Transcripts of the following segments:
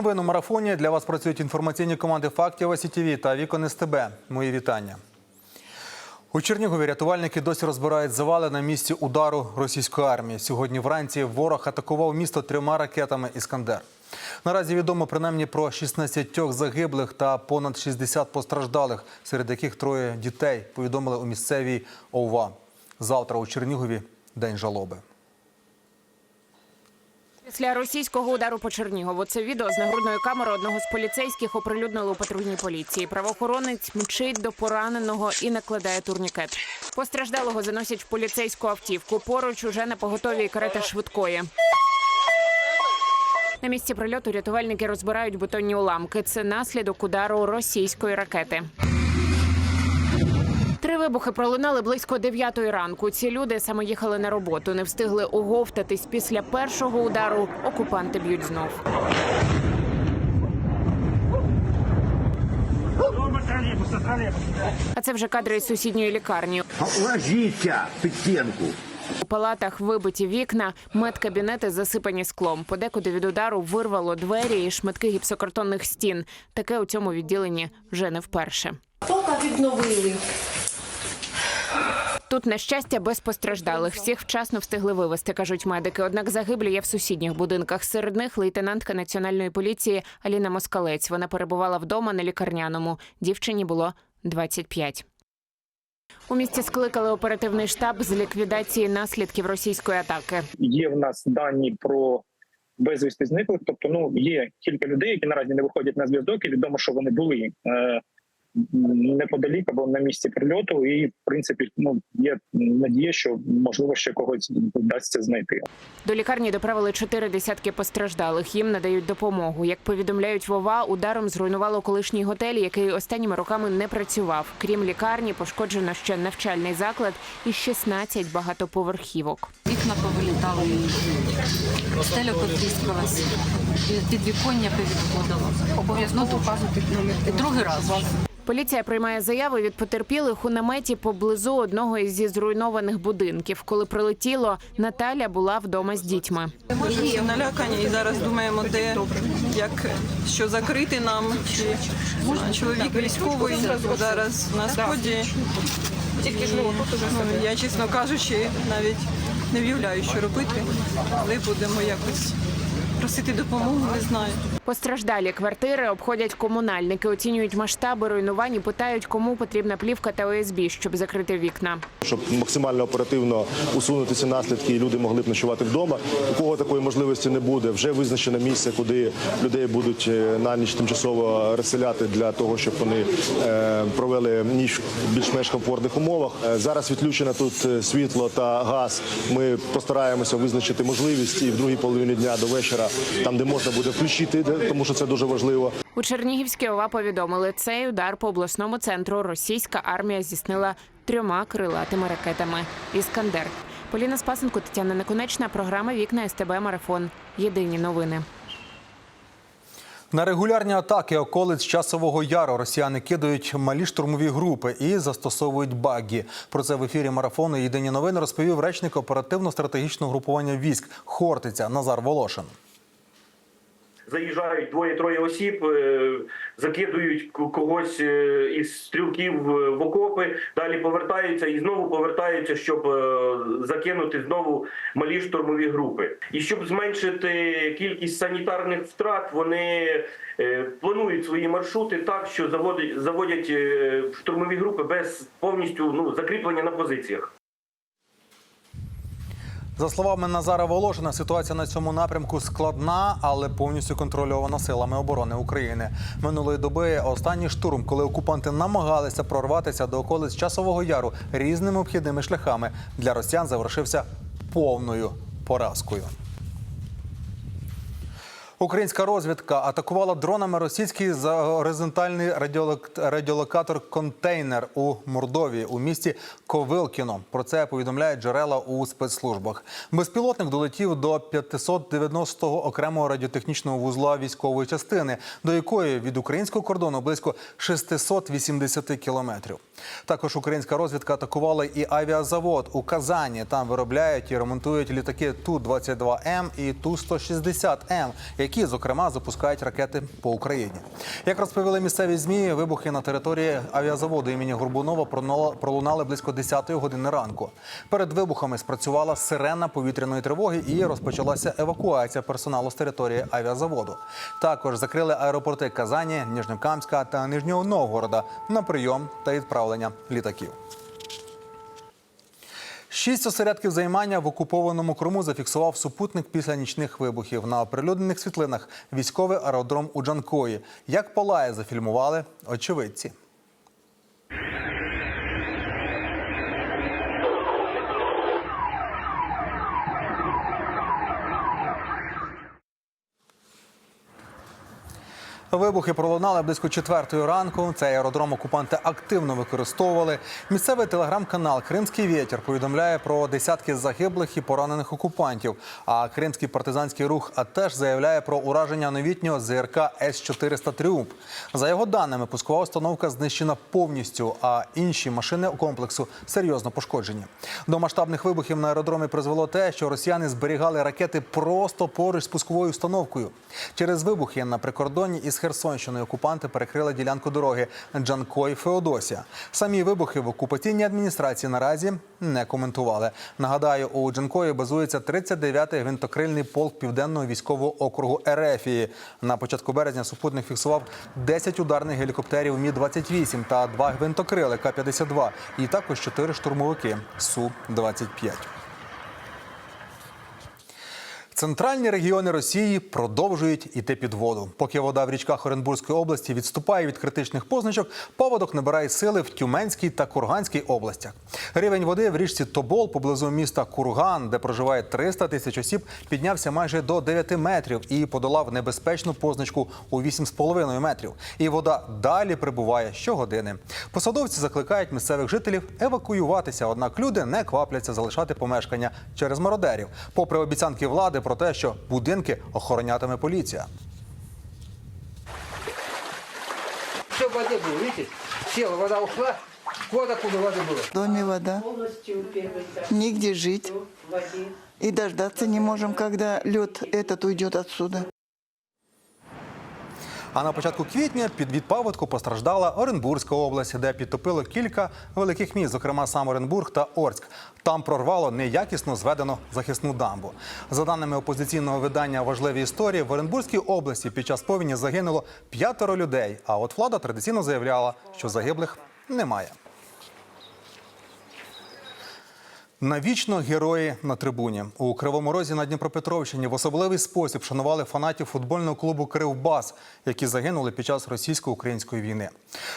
Новин у марафоні для вас працюють інформаційні команди фактів СІТВ та Вікон СТБ. Мої вітання. У Чернігові рятувальники досі розбирають завали на місці удару російської армії. Сьогодні вранці ворог атакував місто трьома ракетами Іскандер. Наразі відомо принаймні про 16 загиблих та понад 60 постраждалих, серед яких троє дітей. Повідомили у місцевій ОВА. Завтра у Чернігові день жалоби. Після російського удару по Чернігову це відео з нагрудної камери одного з поліцейських оприлюднили у патрульній поліції. Правоохоронець мчить до пораненого і накладає турнікет. Постраждалого заносять в поліцейську автівку. Поруч уже на поготові карета швидкої. На місці прильоту рятувальники розбирають бетонні уламки. Це наслідок удару російської ракети. Три вибухи пролунали близько дев'ятої ранку. Ці люди саме їхали на роботу, не встигли оговтатись після першого удару. Окупанти б'ють знов. А це вже кадри із сусідньої лікарні. Ложіться під стінку. У палатах вибиті вікна, медкабінети засипані склом. Подекуди від удару вирвало двері і шматки гіпсокартонних стін. Таке у цьому відділенні вже не вперше. Поки відновили. Тут, на щастя, без постраждалих. Всіх вчасно встигли вивезти, кажуть медики. Однак загиблі є в сусідніх будинках. Серед них лейтенантка національної поліції Аліна Москалець. Вона перебувала вдома на лікарняному. Дівчині було 25. У місті скликали оперативний штаб з ліквідації наслідків російської атаки. є в нас дані про безвісти зниклих. Тобто, ну є кілька людей, які наразі не виходять на зв'язок, і відомо, що вони були е, неподалік або на місці прильоту. І в принципі, ну є надія, що можливо ще когось вдасться знайти. До лікарні доправили чотири десятки постраждалих. Їм надають допомогу. Як повідомляють Вова, ударом зруйнувало колишній готель, який останніми роками не працював. Крім лікарні, пошкоджено ще навчальний заклад і 16 багатоповерхівок. Вікна повилітали, стеля потріскалась, підвіконня повідходило. Обов'язково показувати номер. Другий раз. Поліція приймає заяви від потерпілих у наметі поблизу одного із зруйнованих будинків. Коли прилетіло, Наталя була вдома з дітьми. Ми всі налякані і зараз думаємо, де як що закрити нам. Чи чоловік військовий зараз на сході. Тільки ж ну, я, чесно кажучи, навіть не в'являю, що робити, але будемо якось просити допомогу, не знаю. Постраждалі квартири обходять комунальники, оцінюють масштаби руйнувань і питають, кому потрібна плівка та ОСБ, щоб закрити вікна. щоб максимально оперативно усунути ці наслідки, і люди могли б ночувати вдома. У кого такої можливості не буде, вже визначено місце, куди людей будуть е, на ніч тимчасово розселяти для того, щоб вони е, провели ніч в більш-менш комфортних умовах. Е, Зараз відключено тут світло та газ. Ми постараємося визначити можливість і в другій половині дня до вечора, там де можна буде включити, тому що це дуже важливо. У Чернігівській ОВА повідомили, цей удар по обласному центру російська армія здійснила трьома крилатими ракетами. Іскандер. Поліна Спасенко, Тетяна Неконечна. Програма Вікна СТБ Марафон. Єдині новини. На регулярні атаки околиць часового яру росіяни кидають малі штурмові групи і застосовують багі. Про це в ефірі марафону Єдині новини розповів речник оперативно-стратегічного групування військ Хортиця Назар Волошин. Заїжджають двоє-троє осіб, е, закидують когось е, із стрілків в в окопи, далі повертаються і знову повертаються, щоб е, закинути знову малі штурмові групи. І щоб зменшити кількість санітарних втрат, вони е, планують свої маршрути так, що заводять, заводять е, штурмові групи без повністю ну, закріплення на позиціях. За словами Назара Волошина, ситуація на цьому напрямку складна, але повністю контрольована силами оборони України. Минулої доби останній штурм, коли окупанти намагалися прорватися до околиць часового яру різними обхідними шляхами, для росіян завершився повною поразкою. Українська розвідка атакувала дронами російський горизонтальний радіолок- радіолокатор контейнер у Мордовії у місті Ковилкіно. Про це повідомляють джерела у спецслужбах. Безпілотник долетів до 590-го окремого радіотехнічного вузла військової частини, до якої від українського кордону близько 680 кілометрів. Також українська розвідка атакувала і авіазавод у Казані. Там виробляють і ремонтують літаки Ту-22М і Ту-160М, які які, зокрема, запускають ракети по Україні. Як розповіли місцеві змі, вибухи на території авіазаводу імені Горбунова пролунали близько 10-ї години ранку. Перед вибухами спрацювала сирена повітряної тривоги і розпочалася евакуація персоналу з території авіазаводу. Також закрили аеропорти Казані, Ніжньокамська та Нижнього Новгорода на прийом та відправлення літаків. Шість осередків займання в окупованому Криму зафіксував супутник після нічних вибухів. На оприлюднених світлинах військовий аеродром у Джанкої. Як палає зафільмували очевидці. Вибухи пролунали близько четвертої ранку. Цей аеродром окупанти активно використовували. Місцевий телеграм-канал Кримський вітер повідомляє про десятки загиблих і поранених окупантів. А кримський партизанський рух АТЕШ заявляє про ураження новітнього ЗРК С-400 Тріумф. За його даними, пускова установка знищена повністю, а інші машини комплексу серйозно пошкоджені. До масштабних вибухів на аеродромі призвело те, що росіяни зберігали ракети просто поруч з пусковою установкою. Через вибухи на прикордонні із Херсонщиною окупанти перекрили ділянку дороги Джанкой Феодосія. Самі вибухи в окупаційній адміністрації наразі не коментували. Нагадаю, у Джанкої базується 39-й гвинтокрильний полк південного військового округу Ерефії. На початку березня супутник фіксував 10 ударних гелікоптерів Мі 28 та 2 гвинтокрили К-52 і також 4 штурмовики Су 25 Центральні регіони Росії продовжують іти під воду. Поки вода в річках Оренбурзької області відступає від критичних позначок, поводок набирає сили в Тюменській та Курганській областях. Рівень води в річці Тобол поблизу міста Курган, де проживає 300 тисяч осіб, піднявся майже до 9 метрів і подолав небезпечну позначку у 8,5 метрів. І вода далі прибуває щогодини. Посадовці закликають місцевих жителів евакуюватися, однак люди не квапляться залишати помешкання через мародерів, попри обіцянки влади про те, що будинки охоронятиме поліція. Все в воде было, видите? Села, вода ушла, вот откуда воды было. В доме вода. Нигде жить. И дождаться не можем, когда лед этот уйдет отсюда. А на початку квітня під від паводку постраждала Оренбурзька область, де підтопило кілька великих міст, зокрема сам Оренбург та Орськ. Там прорвало неякісно зведену захисну дамбу. За даними опозиційного видання Важливі історії в Оренбурзькій області під час повені загинуло п'ятеро людей. А от влада традиційно заявляла, що загиблих немає. Навічно герої на трибуні у Кривому Розі на Дніпропетровщині в особливий спосіб шанували фанатів футбольного клубу Кривбас, які загинули під час російсько-української війни.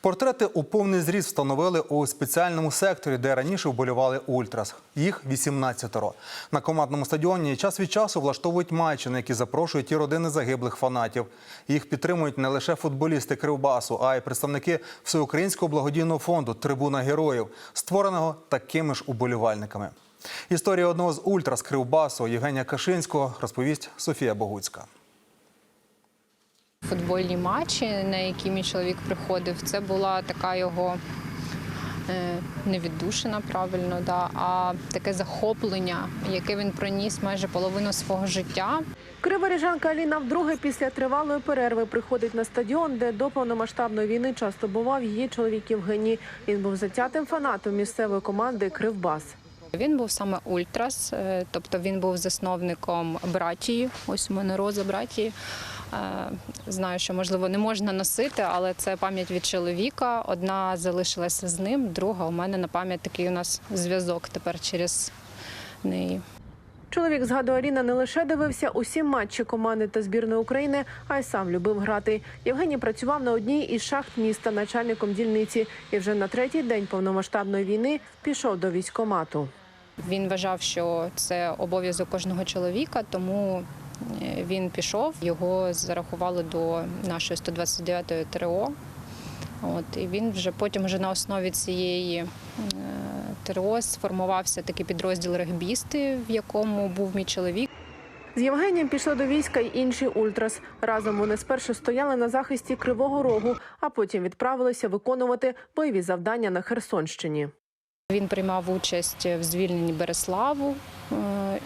Портрети у повний зріст встановили у спеціальному секторі, де раніше вболівали Ультрас. Їх 18-ро. На командному стадіоні час від часу влаштовують матчі, на які запрошують і родини загиблих фанатів. Їх підтримують не лише футболісти Кривбасу, а й представники всеукраїнського благодійного фонду Трибуна героїв, створеного такими ж уболівальниками. Історія одного з ультрас Кривбасу Євгенія Кашинського розповість Софія Богуцька. Футбольні матчі, на які мій чоловік приходив, це була така його е, не віддушина, правильно, да, а таке захоплення, яке він проніс майже половину свого життя. Криворіжанка Аліна вдруге після тривалої перерви приходить на стадіон, де до повномасштабної війни часто бував її чоловік Євгеній. Він був затятим фанатом місцевої команди Кривбас. Він був саме ультрас, е, тобто він був засновником братії. Ось у мене роза братії. Е, Знаю, що можливо не можна носити, але це пам'ять від чоловіка. Одна залишилася з ним, друга у мене на пам'ять такий у нас зв'язок тепер через неї. Чоловік згадує Аліна не лише дивився усі матчі команди та збірної України, а й сам любив грати. Євгеній працював на одній із шахт міста начальником дільниці і вже на третій день повномасштабної війни пішов до військкомату. Він вважав, що це обов'язок кожного чоловіка, тому е, він пішов. Його зарахували до нашої 129-ї ТРО. От, і він вже потім вже на основі цієї е, ТРО сформувався такий підрозділ регбісти, в якому був мій чоловік. З Євгенієм пішли до війська й інші ультрас. Разом вони спершу стояли на захисті Кривого Рогу, а потім відправилися виконувати бойові завдання на Херсонщині. Він приймав участь в звільненні Береславу е,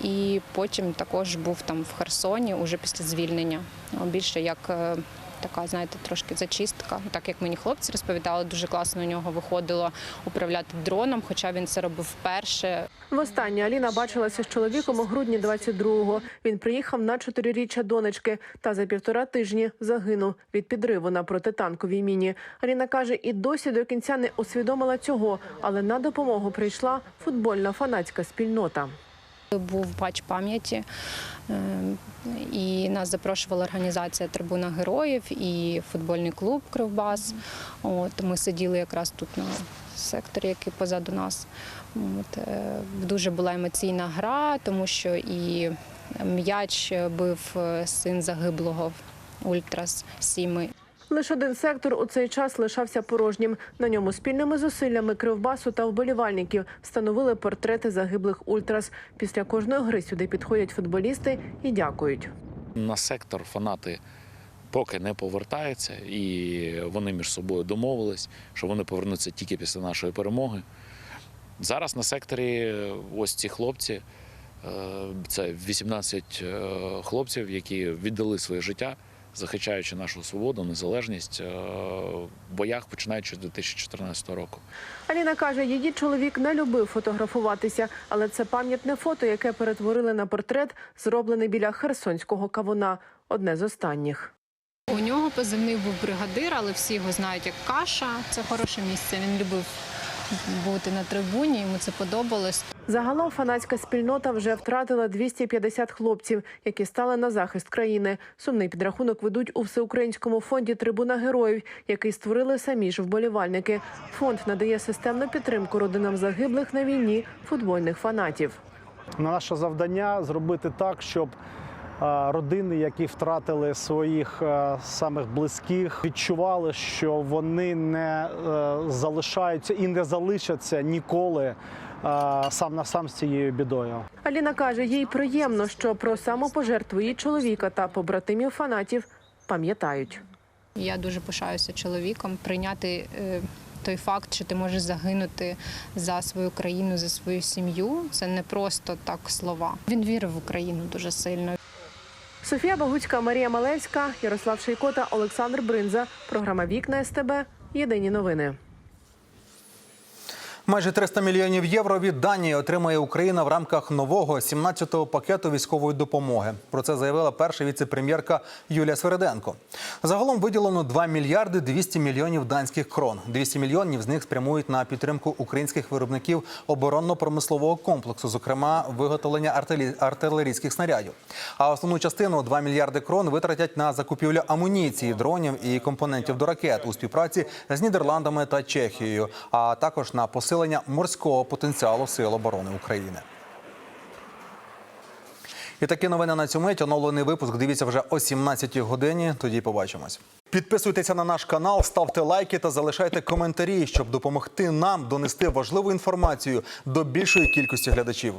і потім також був там в Херсоні уже після звільнення. Більше як е, така, знаєте, трошки зачистка. Так як мені хлопці розповідали, дуже класно у нього виходило управляти дроном, хоча він це робив вперше. Востаннє Аліна бачилася з чоловіком у грудні 22-го. Він приїхав на чотириріччя донечки та за півтора тижні загинув від підриву на протитанковій міні. Аліна каже, і досі до кінця не усвідомила цього, але на допомогу прийшла футбольна фанатська спільнота. Був матч пам'яті, е, і нас запрошувала організація Трибуна героїв і футбольний клуб Кривбас. От ми сиділи якраз тут на секторі, який позаду нас. От, е, дуже була емоційна гра, тому що і м'яч бив е, син загиблого Ультрас Сіми. Лише один сектор у цей час лишався порожнім. На ньому спільними зусиллями кривбасу та вболівальників встановили портрети загиблих ультрас. Після кожної гри сюди підходять футболісти і дякують. На сектор фанати поки не повертаються, і вони між собою домовились, що вони повернуться тільки після нашої перемоги. Зараз на секторі ось ці хлопці, е, це 18 е, хлопців, які віддали своє життя, захищаючи нашу свободу, незалежність е, в боях, починаючи з 2014 року. Аліна каже, її чоловік не любив фотографуватися, але це пам'ятне фото, яке перетворили на портрет, зроблений біля Херсонського кавуна. Одне з останніх. У нього позивний був бригадир, але всі його знають як каша. Це хороше місце. Він любив бути на трибуні, йому це подобалось. Загалом фанатська спільнота вже втратила 250 хлопців, які стали на захист країни. Сумний підрахунок ведуть у всеукраїнському фонді Трибуна героїв, який створили самі ж вболівальники. Фонд надає системну підтримку родинам загиблих на війні футбольних фанатів. Наше завдання зробити так, щоб родини, які втратили своїх самих близьких, відчували, що вони не е, залишаються і не залишаться ніколи сам на сам з цією бідою. Аліна каже, їй приємно, що про самопожертву її чоловіка та побратимів фанатів пам'ятають. Я дуже пишаюся чоловіком прийняти е, той факт, що ти можеш загинути за свою країну, за свою сім'ю. Це не просто так слова. Він вірив в Україну дуже сильно. Софія Багуцька, Марія Малевська, Ярослав Шейкота, Олександр Бринза. Програма Вікна СТБ. Єдині новини. Майже 300 мільйонів євро від Данії отримає Україна в рамках нового 17-го пакету військової допомоги. Про це заявила перша віце-прем'єрка Юлія Свериденко. Загалом виділено 2 мільярди 200 мільйонів данських крон. 200 мільйонів з них спрямують на підтримку українських виробників оборонно-промислового комплексу, зокрема виготовлення артилерійських снарядів. А основну частину 2 мільярди крон витратять на закупівлю амуніції, дронів і компонентів до ракет у співпраці з Нідерландами та Чехією, а також на посилення морського потенціалу Сил оборони України. І такі новини на цю мить. Оновлений випуск. Дивіться вже о 17 годині. Тоді побачимось. Підписуйтеся на наш канал, ставте лайки та залишайте коментарі, щоб допомогти нам донести важливу інформацію до більшої кількості глядачів.